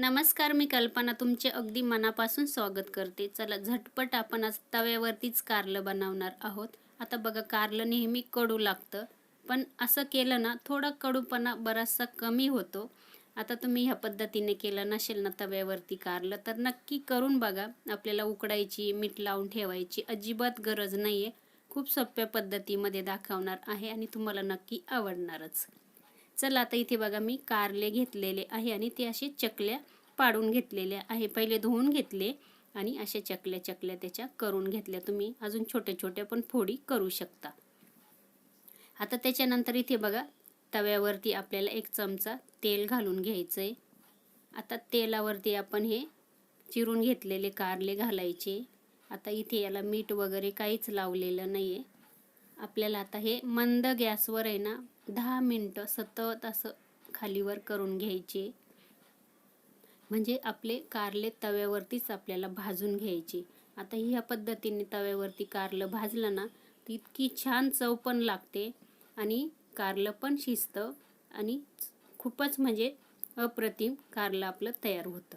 नमस्कार मी कल्पना. तुमचे अगदी मनापासून स्वागत करते. चला झटपट आपण आज तव्यावरतीच कारलं बनवणार आहोत. आता बघा कारलं नेहमी कडू लागतं. पण असं केलं ना थोडा कडूपणा बराचसा कमी होतो. आता तुम्ही ह्या पद्धतीने केलं नसेल ना तव्यावरती कारलं तर नक्की करून बघा. आपल्याला उकडायची मीठ लावून ठेवायची अजिबात गरज नाही आहे खूप सोप्या पद्धतीमध्ये दाखवणार आहे आणि तुम्हाला नक्की आवडणारच. चला आता इथे बघा मी कारले घेतलेले आहे आणि ते असे चकल्या पाडून घेतलेल्या आहे. पहिले धुवून घेतले आणि अशा चकल्या चकल्या त्याच्या करून घेतल्या. तुम्ही अजून छोट्या छोट्या पण फोडी करू शकता. आता त्याच्यानंतर इथे बघा तव्यावरती आपल्याला एक चमचा तेल घालून घ्यायचं आहे आता तेलावरती आपण हे चिरून घेतलेले कारले घालायचे. आता इथे याला मीठ वगैरे काहीच लावलेलं नाही आहे आपल्याला आता हे मंद गॅसवर आहे ना दहा मिनटं सतत असं खालीवर करून घ्यायचे. म्हणजे आपले कारले तव्यावरतीच आपल्याला भाजून घ्यायचे. आता ह्या पद्धतीने तव्यावरती कारलं भाजलं ना तर इतकी छान चव पण लागते आणि कारलं पण शिजतं आणि खूपच म्हणजे अप्रतिम कारलं आपलं तयार होतं.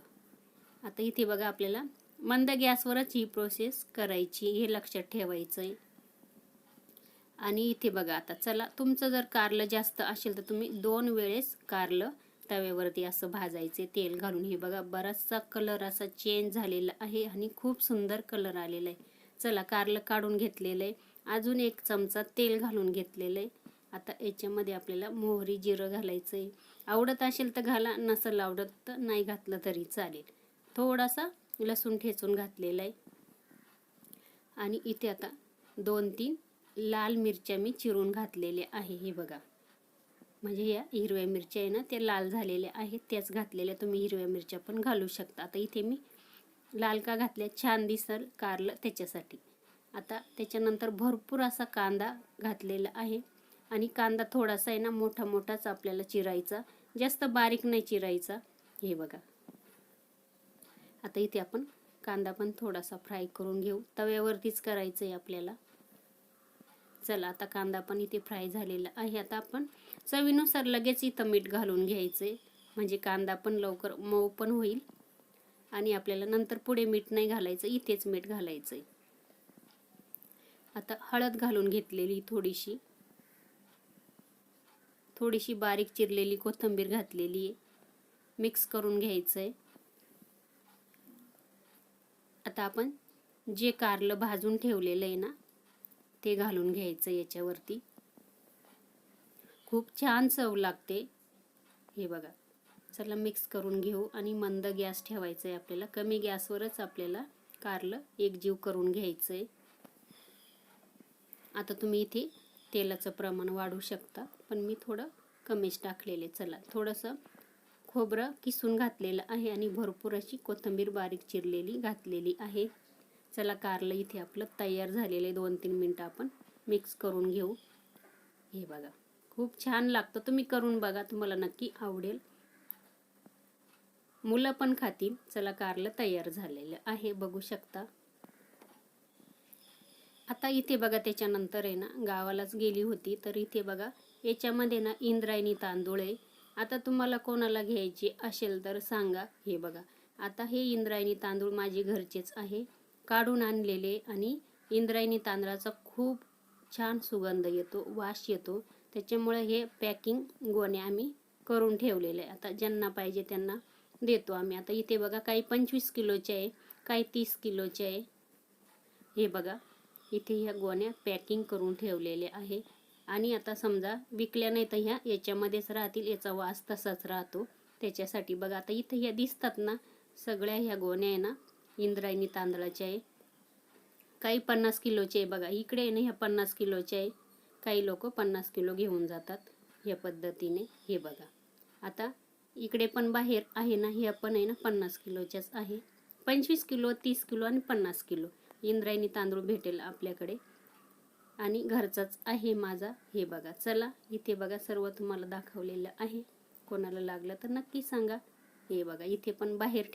आता इथे बघा आपल्याला मंद गॅसवरच ही प्रोसेस करायची हे लक्षात ठेवायचं आहे आणि इथे बघा आता चला तुमचं जर कारलं जास्त असेल तर तुम्ही दोन वेळेस कारलं तव्यावरती असं भाजायचे तेल घालून. हे बघा बराचसा कलर असा चेंज झालेला आहे आणि खूप सुंदर कलर आलेला आहे. चला कारलं काढून घेतलेलं आहे. अजून एक चमचा तेल घालून घेतलेलं आहे. आता याच्यामध्ये आपल्याला मोहरी जिरं घालायचं आहे. आवडत असेल तर घाला नसेल आवडत तर नाही घातलं तरी चालेल. थोडासा लसूण ठेचून घातलेला आहे. आणि इथे आता दोन तीन लाल मिरच्या मी चिरून घातलेल्या आहे. हे बघा. म्हणजे या हिरव्या मिरच्या आहे ना त्या लाल झालेल्या आहेत. त्याच घातलेल्या तुम्ही हिरव्या मिरच्या पण घालू शकता. आता इथे मी लाल का घातल्या? छान दिसल कारलं त्याच्यासाठी. आता त्याच्यानंतर भरपूर असा कांदा घातलेला आहे. आणि कांदा थोडासा आहे ना मोठा मोठाच आपल्याला चिरायचा. जास्त बारीक नाही चिरायचा. हे बघा. आता इथे आपण कांदा पण थोडासा फ्राय करून घेऊ. तव्यावरतीच करायचं आहे आपल्याला. चला आता कांदा पण इथे फ्राय झालेला आहे. आता आपण चवीनुसार लगेच इथं मीठ घालून घ्यायचे. म्हणजे कांदा पण लवकर मऊ पण होईल. आणि आपल्याला नंतर पुढे मीठ नाही घालायचं इथेच मीठ घालायचं आता हळद घालून घेतलेली थोडीशी. थोडीशी बारीक चिरलेली कोथिंबीर घातलेली आहे. मिक्स करून घ्यायचं आहे आता आपण जे कारलं भाजून ठेवलेलं आहे ना ते घालून घ्यायचं याच्यावरती. खूप छान चव लागते. हे बघा. चला मिक्स करून घेऊ आणि मंद गॅस ठेवायचा आहे आपल्याला. कमी गॅसवरच आपल्याला कारलं एकजीव करून घ्यायचं आहे आता तुम्ही इथे तेलाचं प्रमाण वाढू शकता पण मी थोडं कमीच टाकलेले. चला थोडंसं खोबरं किसून घातलेलं आहे आणि भरपूर अशी कोथिंबीर बारीक चिरलेली घातलेली आहे. चला कारलं इथे आपलं तयार झालेलं आहे. दोन तीन मिनटं आपण मिक्स करून घेऊ. हे बघा खूप छान लागतं. तुम्ही करून बघा तुम्हाला नक्की आवडेल. मुलं पण खातील. चला कारलं तयार झालेलं आहे. बघू शकता. आता इथे बघा त्याच्यानंतर आहे ना गावालाच गेली होती. तर इथे बघा याच्यामध्ये ना इंद्रायणी तांदूळ आहे. आता तुम्हाला कोणाला घ्यायची असेल तर सांगा. हे बघा आता हे इंद्रायणी तांदूळ माझे घरचेच आहे. काढून आणलेले आणि इंद्रायणी तांदळाचा खूप छान सुगंध येतो वास येतो. त्याच्यामुळे हे पॅकिंग गोणे आम्ही करून ठेवलेले. आहे आता ज्यांना पाहिजे त्यांना देतो आम्ही. आता इथे बघा काही पंचवीस किलोचे आहे काही तीस किलोचे आहे. हे बघा इथे ह्या गोण्या पॅकिंग करून ठेवलेले आहे. आणि आता समजा विकल्या नाही तर ह्या याच्यामध्येच राहतील याचा वास तसाच राहतो. त्याच्यासाठी बघा आता इथे ह्या दिसतात ना सगळ्या ह्या गोण्या आहे ना इंद्रायणी तांदळाचे आहे. काही पन्नास किलोचे आहे बघा इकडे आहे ना ह्या पन्नास किलोचे आहे. काही लोक पन्नास किलो घेऊन जातात ह्या पद्धतीने हे बघा. आता इकडे पण बाहेर आहे ना ह्या पण आहे ना पन्नास किलोच्याच आहे. पंचवीस किलो तीस किलो आणि पन्नास किलो. इंद्रायणी तांदूळ भेटेल आपल्याकडे. आणि घरचाच आहे माझा हे बघा. चला इथे बघा सर्व तुम्हाला दाखवलेलं आहे. कोणाला लागलं तर नक्की सांगा. हे बघा इथे पण बाहेर ठेव